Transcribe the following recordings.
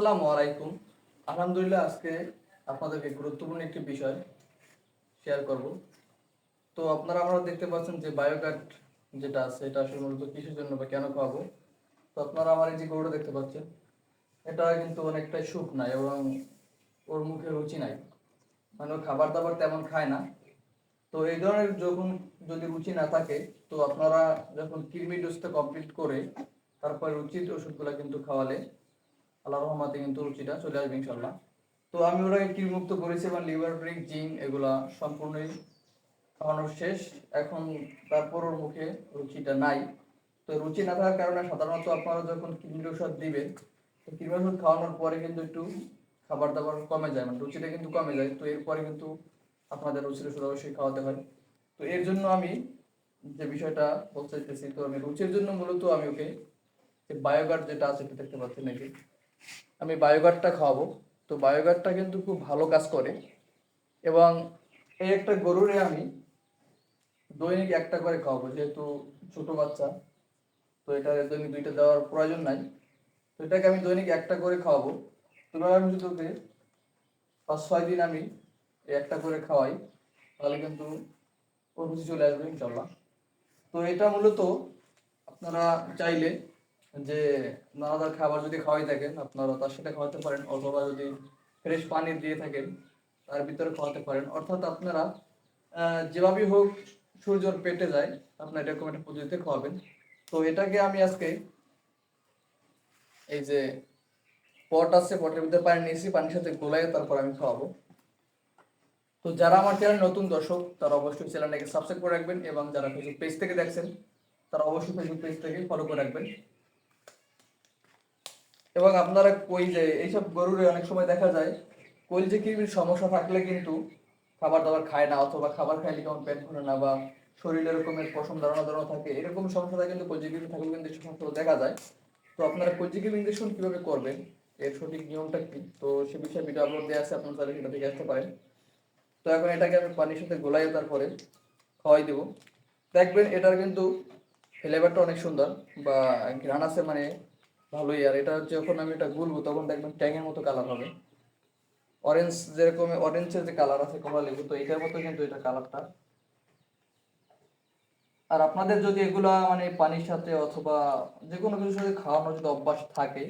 আসসালামু আলাইকুম। আলহামদুলিল্লাহ আজকে আপনাদেরকে গুরুত্বপূর্ণ একটি বিষয় শেয়ার করব। তো আপনারা আমরা দেখতে পাচ্ছেন যে বায়োকার্ড যেটা আছে, এটা আসলে মূলত কিসের জন্য বা কেন খাওয়াবো? তো আপনারা আমার এই যে গরুটা দেখতে পাচ্ছেন, এটা কিন্তু অনেকটাই সুখ নাই এবং ওর মুখে রুচি নাই। মানে খাবার দাবার তেমন খায় না। তো এই ধরনের যখন যদি রুচি না থাকে, তো আপনারা যখন কৃমি ডোজটা কমপ্লিট করে তারপর রুচির ওষুধগুলো কিন্তু খাওয়ালে আল্লাহ রহমাতে কিন্তু রুচিটা চলে আসবে ইনশাল্লাহ তো আমি ওটাকে কৃমিমুক্ত করেছি এবং লিভার ব্রেক জিং এগুলা সম্পূর্ণই খাওয়ানো শেষ। এখন তারপর ওর মুখে রুচিটা নাই। তো রুচি না থাকার কারণে সাধারণত আপনারা যখন কৃমির ওষুধ দিবেন, তো কৃমির ওষুধ খাওয়ানোর পরে কিন্তু একটু খাবার দাবার কমে যায় মানে রুচিটা কিন্তু কমে যায়। তো এরপরে কিন্তু আপনাদের রুচির ওষুধ অবশ্যই খাওয়াতে হয়। তো এর জন্য আমি যে বিষয়টা বলতে চাইতেছি, তো আমি রুচির জন্য মূলত আমি ওকে বায়োগার্ড যেটা আছে, এটা দেখতে পাচ্ছি নাকি? আমি বায়োগার্ডটা খাওয়াবো। তো বায়োগার্ডটা কিন্তু খুব ভালো কাজ করে। এবং এই একটা গরুরে আমি দৈনিক একটা করে খাওয়াবো, যেহেতু ছোট বাচ্চা। তো এটা দৈনিক দুইটা দেওয়ার প্রয়োজন নাই। তো এটাকে আমি দৈনিক একটা করে খাওয়াবো। তো এবার আমি যদি ওকে পাঁচ ছয় দিন আমি একটা করে খাওয়াই, তাহলে কিন্তু ওর রুচি চলে আসবে ইনশাল্লাহ তো এটা মূলত আপনারা চাইলে যে নানাদার খাবার যদি খাওয়াই থাকেন, আপনারা তার সাথে খাওয়াতে পারেন অথবা যদি ফ্রেশ পানি দিয়ে থাকেন, তার ভিতরে খাওয়াতে পারেন। অর্থাৎ আপনারা যেভাবেই হোক সূর্যর পেটে যায় আপনার এরকম একটা পদ্ধতিতে খাওয়াবেন। তো এটাকে আমি আজকে এই যে পট আছে, পটের ভিতরে পানি নিয়েছি, পানির সাথে গোলাই তারপর আমি খাওয়াবো। তো যারা আমার চ্যানেল নতুন দর্শক, তারা অবশ্যই চ্যানেলটাকে সাবস্ক্রাইব করে রাখবেন এবং যারা ফেসবুক পেজ থেকে দেখছেন, তারা অবশ্যই ফেসবুক পেজ থেকে ফলো করে রাখবেন। এবং আপনারা কই যে এইসব গরুরে অনেক সময় দেখা যায় কোল যে কৃমির সমস্যা থাকলে কিন্তু খাবার দাবার খায় না অথবা খাবার খাইলে কেমন পেট ভরে না বা শরীরে এরকমের পশম দাঁড়ানো দাঁড়ানো থাকে, এরকম সমস্যা কিন্তু কলজি থাকলে কিন্তু এই সমস্যাগুলো দেখা যায়। তো আপনারা কলজি কৃমি ইঞ্জেকশন কীভাবে করবেন, এর সঠিক নিয়মটা কি? তো সে বিষয়ে ভিডিও আপলোড দেওয়া আছে, আপনারা তাহলে সেটা দেখে আসতে পারেন। তো এখন এটাকে আমি পানির সাথে গোলাই তারপরে খাওয়াই দেবো। দেখবেন এটার কিন্তু ফ্লেভারটা অনেক সুন্দর বা ঘ্রাণ আছে মানে ভালোই। আর এটা যখন আমি এটা গুলবো, তখন দেখবেন ট্যাঙের মতো কালার হবে। অরেঞ্জ যেরকম অরেঞ্জের যে কালার আছে কমলা লেবু তো এটার মতো কিন্তু এটা কালারটা আর আপনাদের যদি এগুলা মানে পানির সাথে অথবা যে কোনো কিছুর সাথে খাওয়ানোর যদি অভ্যাস থাকে,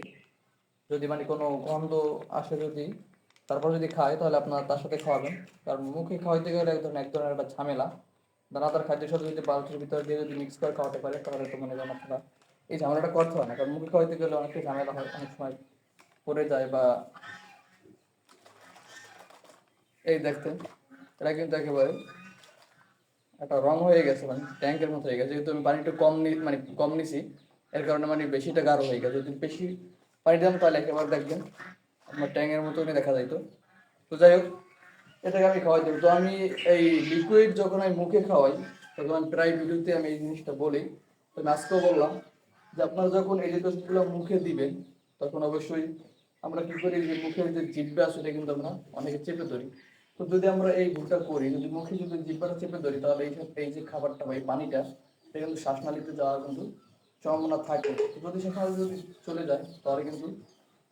যদি মানে কোনো গন্ধ আসে যদি, তারপর যদি খায়, তাহলে আপনারা তার সাথে খাওয়াবেন। কারণ মুখে খাওয়াইতে গেলে এক ধরনের এক ধরনের একটা ঝামেলা। দানাদার খাদ্যের সাথে যদি বালতির ভিতরে দিয়ে যদি মিক্স করে খাওয়াতে পারে, তাহলে তো মনে করেন আপনারা এই ঝামেলাটা করতে হয় না, কারণ মুখে খাওয়াইতে গেলে অনেকটা ঝামেলা হয়, অনেক সময় পড়ে যায় বা এই দেখতেন এটা কিন্তু একেবারে একটা রং হয়ে গেছে মানে ট্যাঙ্কের মতো হয়ে গেছে, যেহেতু আমি পানিটা কম নি মানে কম নিছি, এর কারণে মানে বেশিটা গাঢ় হয়ে গেছে, যদি বেশি পানি দিলাম তাহলে একেবারে দেখবেন আপনার ট্যাঙ্কের মতনই দেখা যাইতো। তো যাই হোক, এটাকে আমি খাওয়াই তো আমি এই লিকুইড যখন আমি মুখে খাওয়াই, তখন প্রায় ভিডিওতে আমি এই জিনিসটা বলি, তো আমি আজকেও বললাম যে আপনারা যখন এই যে জিনিসগুলো মুখে দিবেন, তখন অবশ্যই আমরা কি করি যে মুখের যে জিব্বা আছে সেটা কিন্তু আমরা অনেকে চেপে ধরি। তো যদি আমরা এই ভুলটা করি, যদি মুখে যদি জিব্বাটা চেপে ধরি, তাহলে এই এই যে খাবারটা বা এই পানিটা, এটা কিন্তু শ্বাসনালীতে যাওয়ার কিন্তু সম্ভাবনা থাকে। যদি সেখানে যদি চলে যায়, তাহলে কিন্তু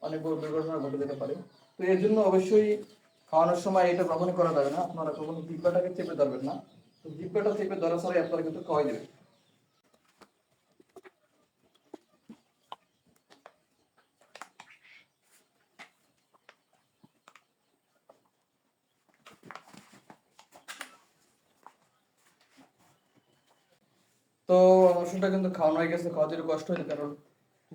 অনেক বড় দুর্ঘটনা ঘটে যেতে পারে। তো এর জন্য অবশ্যই খাওয়ানোর সময় এটা কখনই করা যাবে না। আপনারা কখনো জিব্বাটাকে চেপে ধরবেন না। তো জিব্বাটা চেপে ধরা ছাড়াই আপনারা কিন্তু খাওয়াই দেবেন তো অবশ্যটা কিন্তু খাওয়ানো হয়ে গেছে খাওয়াতে যেটা কষ্ট হয়নি, কারণ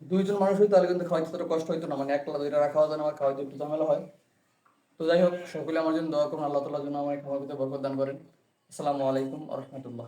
দুইজন মানুষ হইতো তাহলে কিন্তু খাওয়াইতে ততটা কষ্ট হইতো না মানে একলা দুইটা রাখা হতো না আমার খাওয়াইতে একটু ঝামেলা হয়। তো যাই হোক, সকলে আমার জন্য দোয়া করুন, আল্লাহ তালার জন্য আমার খাবার ভিতরে বরকত দান করেন। আসসালামু আলাইকুম রহমতুল্লাহ।